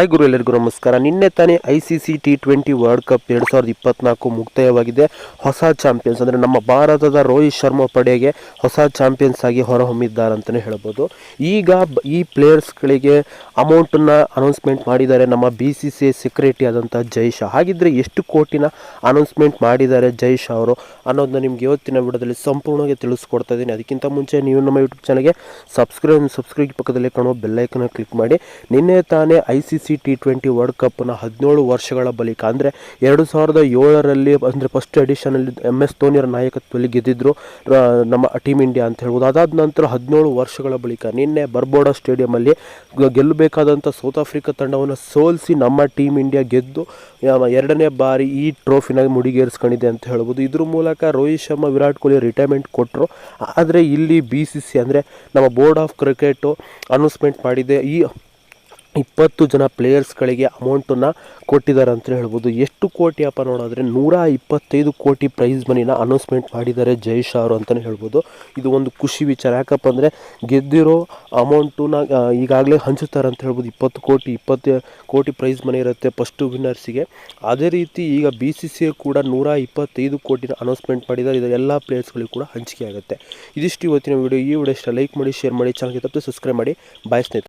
Hi ಗುರು, ಎಲ್ಲರಿಗೂ ನಮಸ್ಕಾರ. ನಿನ್ನೆ ತಾನೇ I C C T twenty world cup ಎರಡು ಸಾವಿರದ ಇಪ್ಪತ್ನಾಲ್ಕು ಮುಕ್ತಾಯವಾಗಿದೆ. ಹೊಸ ಚಾಂಪಿಯನ್ಸ್ ಅಂದರೆ ನಮ್ಮ ಭಾರತದ ರೋಹಿತ್ ಶರ್ಮಾ ಪಡೆಗೆ ಹೊಸ ಚಾಂಪಿಯನ್ಸ್ ಆಗಿ ಹೊರಹೊಮ್ಮಿದ್ದಾರೆ ಅಂತಲೇ ಹೇಳ್ಬೋದು. ಈಗ ಈ ಪ್ಲೇಯರ್ಸ್ಗಳಿಗೆ ಅಮೌಂಟನ್ನು ಅನೌನ್ಸ್ಮೆಂಟ್ ಮಾಡಿದ್ದಾರೆ ನಮ್ಮ B C C I secretary ಆದಂಥ ಜೈ ಶಾ. ಹಾಗಿದ್ದರೆ ಎಷ್ಟು ಕೋಟಿನ ಅನೌನ್ಸ್ಮೆಂಟ್ ಮಾಡಿದ್ದಾರೆ ಜೈ ಶಾ ಅವರು ಅನ್ನೋದನ್ನ ನಿಮ್ಗೆ ಇವತ್ತಿನ ವಿಡಿಯೋದಲ್ಲಿ ಸಂಪೂರ್ಣವಾಗಿ ತಿಳಿಸ್ಕೊಡ್ತಾ ಇದ್ದೀನಿ. ಅದಕ್ಕಿಂತ ಮುಂಚೆ ನೀವು ನಮ್ಮ ಯೂಟ್ಯೂಬ್ ಚಾನಲ್ಗೆ ಸಬ್ಸ್ಕ್ರೈಬ್ ಸಬ್ಸ್ಕ್ರೈಬ್ ಪಕ್ಕದಲ್ಲಿ ಕಾಣುವ ಬೆಲ್ಲೈಕನ್ನ ಕ್ಲಿಕ್ ಮಾಡಿ. ನಿನ್ನೆ ತಾನೇ I C C T twenty world ಕಪ್ನ ಹದಿನೇಳು ವರ್ಷಗಳ ಬಳಿಕ, ಅಂದರೆ ಎರಡು ಸಾವಿರದ ಏಳರಲ್ಲಿ, ಅಂದರೆ ಫಸ್ಟ್ ಎಡಿಷನಲ್ಲಿ ಎಂ ಎಸ್ ಧೋನಿಯರ ನಾಯಕತ್ವದಲ್ಲಿ ಗೆದ್ದಿದ್ರು ನಮ್ಮ ಟೀಮ್ ಇಂಡಿಯಾ ಅಂತ ಹೇಳ್ಬೋದು. ಅದಾದ ನಂತರ ಹದಿನೇಳು ವರ್ಷಗಳ ಬಳಿಕ ನಿನ್ನೆ ಬರ್ಬೋಡಾ ಸ್ಟೇಡಿಯಮಲ್ಲಿ ಗೆಲ್ಲಬೇಕಾದಂಥ ಸೌತ್ ಆಫ್ರಿಕಾ ತಂಡವನ್ನು ಸೋಲಿಸಿ ನಮ್ಮ ಟೀಮ್ ಇಂಡಿಯಾ ಗೆದ್ದು ಎರಡನೇ ಬಾರಿ ಈ ಟ್ರೋಫಿನ ಮುಡಿಗೇರಿಸ್ಕೊಂಡಿದೆ ಅಂತ ಹೇಳ್ಬೋದು. ಇದ್ರ ಮೂಲಕ ರೋಹಿತ್ ಶರ್ಮಾ, ವಿರಾಟ್ ಕೊಹ್ಲಿ ರಿಟೈರ್ಮೆಂಟ್ ಕೊಟ್ಟರು ಆದರೆ ಇಲ್ಲಿ ಬಿ ಸಿ ಸಿ ಅಂದರೆ ನಮ್ಮ ಬೋರ್ಡ್ ಆಫ್ ಕ್ರಿಕೆಟು ಅನೌನ್ಸ್ಮೆಂಟ್ ಮಾಡಿದೆ. ಈ ಇಪ್ಪತ್ತು ಜನ ಪ್ಲೇಯರ್ಸ್ಗಳಿಗೆ ಅಮೌಂಟನ್ನು ಕೊಟ್ಟಿದ್ದಾರೆ ಅಂತ ಹೇಳ್ಬೋದು. ಎಷ್ಟು ಕೋಟಿ ಅಪ್ಪ ನೋಡಿದ್ರೆ ನೂರ ಇಪ್ಪತ್ತೈದು ಕೋಟಿ ಪ್ರೈಸ್ ಮನಿನ ಅನೌನ್ಸ್ಮೆಂಟ್ ಮಾಡಿದ್ದಾರೆ ಜೈ ಅವರು ಅಂತಲೇ ಹೇಳ್ಬೋದು. ಇದು ಒಂದು ಖುಷಿ ವಿಚಾರ. ಯಾಕಪ್ಪ ಅಂದರೆ ಗೆದ್ದಿರೋ ಅಮೌಂಟನ್ನ ಈಗಾಗಲೇ ಹಂಚುತ್ತಾರೆ ಅಂತ ಹೇಳ್ಬೋದು. ಇಪ್ಪತ್ತು ಕೋಟಿ ಇಪ್ಪತ್ತು ಕೋಟಿ ಪ್ರೈಸ್ ಮನಿ ಇರುತ್ತೆ ಫಸ್ಟು ವಿನ್ನರ್ಸಿಗೆ ಅದೇ ರೀತಿ ಈಗ ಬಿ ಸಿ ಸಿ ಕೂಡ ನೂರ ಇಪ್ಪತ್ತೈದು ಕೋಟಿನ ಅನೌನ್ಸ್ಮೆಂಟ್ ಮಾಡಿದ್ದಾರೆ. ಇದರ ಎಲ್ಲ ಪ್ಲೇಯರ್ಸ್ಗಳಿಗೆ ಕೂಡ ಹಂಚಿಕೆ ಆಗುತ್ತೆ. ಇದಿಷ್ಟು ಇವತ್ತಿನ ವಿಡಿಯೋ ಈ ವಿಡಿಯೋ ಇಷ್ಟ ಲೈಕ್ ಮಾಡಿ ಶೇರ್ ಮಾಡಿ ಚಾನಲ್ಗೆ ತಪ್ಪದೆ ಸಬ್ಸ್ಕ್ರೈಬ್ ಮಾಡಿ. ಬಾಯ್ ಸ್ನೇಹಿತರೆ.